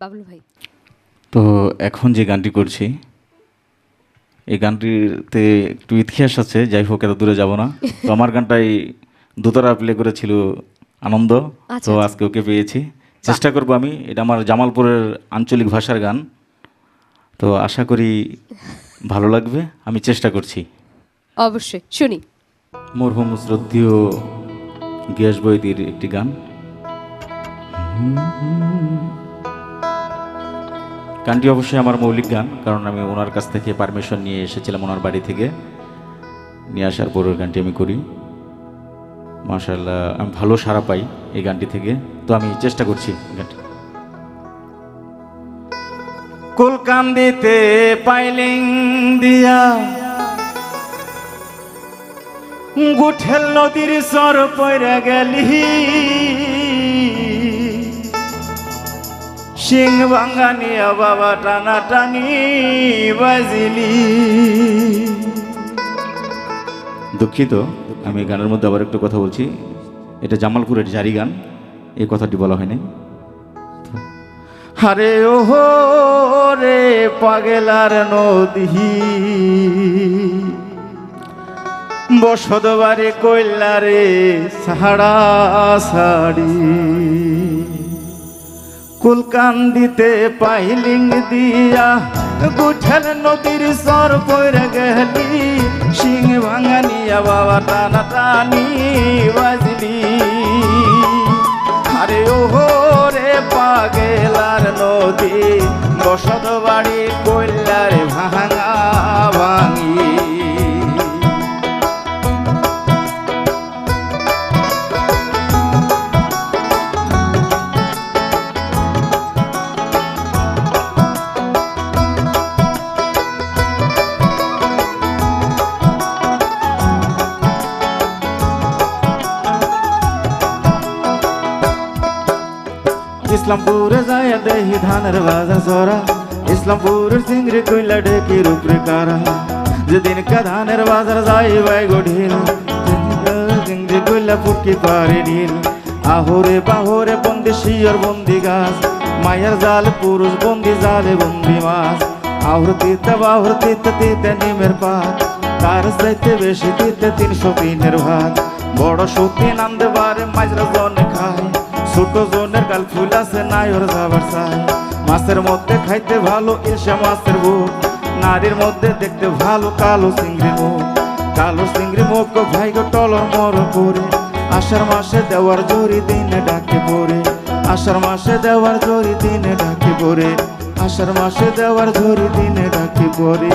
বাবলু ভাই। তো এখন যে গানটি করছি এই গানটিতে একটু ইতিহাস আছে যাই হোক এত দূরে যাব না। তো আমার গানটাই দুতরা প্লে করেছিল আনন্দ। আচ্ছা, তো আচ্ছা। আজকে ওকে পেয়েছি। চেষ্টা করব আমি এটা আমার জামালপুরের আঞ্চলিক ভাষার গান। তো আশা করি ভালো লাগবে আমি চেষ্টা করছি। অবশ্যই শুনি। মরহুম শ্রদ্ধীয় গিয়াস বৈদির একটি গান। গানটি অবশ্যই আমার মৌলিক গান, কারণ আমি ওনার কাছ থেকে পারমিশন নিয়ে এসেছিলাম ওনার বাড়ি থেকে। নিয়ে আসার পর ওই গানটি আমি করি। মাশাল্লাহ আমি ভালো সাড়া পাই এই গানটি থেকে। তো আমি চেষ্টা করছি গানটি। কুলকান্দিতে পাইলিং দিয়া গুঠেল নদীর সর পয়রা গেলি। সিং ভাঙ্গানিয়া বাবা টানা টানি বাজিলি দুঃখিত আমি গানের মধ্যে আবার একটু কথা বলছি। এটা জামালপুরের জারি গান এই কথাটি বলা হয়নি। আরে ওহো রে পাগেলার নদী। বসতবারে কইলারে সাহারা সাড়ি। কুলকান্দিতে পাইলিং দিয়া, গুঠেল নদীর সর পরে গেলি সিং ভাঙানিয়া বাবা টানা টানি বাজলি। আরে ওহো রে পাগেলার নদী, বসত বাড়ি ইসলামপুরে যায় দেহি ধানের বাজার সরা ইসলামপুরের চিংড়ি কইলা ডেকি রূপরে কারা। যেদিন কা ধানের বাজার যাই বাই গঢ়িল চিংড়ি কইলা ফুটকি পারে নীল আহরে বাহরে বন্দি শিয়র বন্দি গাছ। মায়ের জাল পুরুষ বন্দি, জালে বন্দি মাছ। আহর তিতে বাহর তিতে তিতে নিমের পাত। তার চাইতে বেশি তিতে তিনশো তিনের ভাত। বড় সত্যি নামতে পারে মাঝরা জনে খায়। ছোট জনের গাল ফুল আছে নায়র যাবার চাই মাছের মধ্যে খাইতে ভালো ইলশা মাছের বুক নারীর মধ্যে দেখতে ভালো কালো চিংড়ি মুখ। কালো চিংড়ি মুখ ভাই গো টলর মর করে। আষাঢ় মাসে দেওয়ার জরি দিনে ডাকে পড়ে আষাঢ় মাসে দেওয়ার জরি দিনে ডাকে পড়ে আষাঢ় মাসে দেওয়ার জরি দিনে ডাকে পড়ে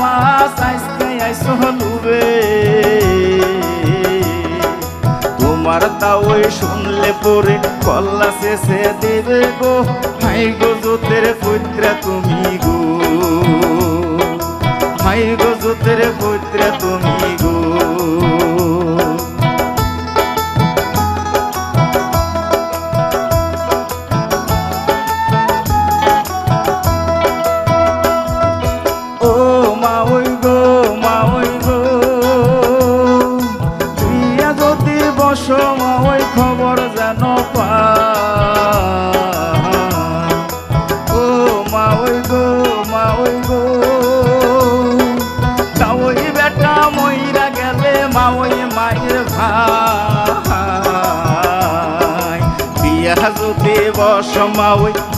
মাছ আজকে আইস লুবে তোমার তাওই শুনলে পরে কল্লা শেষে দেবে গো। হাই গো জোতের পুত্রা তুমি গো। হাই গো জোতের পুত্রা তুমি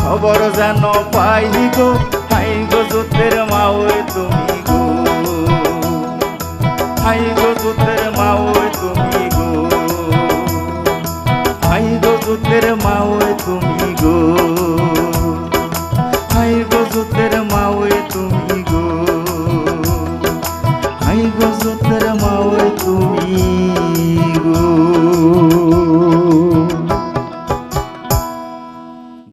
খবর যেন পাইলি গো হাই গো জুতের মাওই তুমি গো। হাই গো জুতের মাওই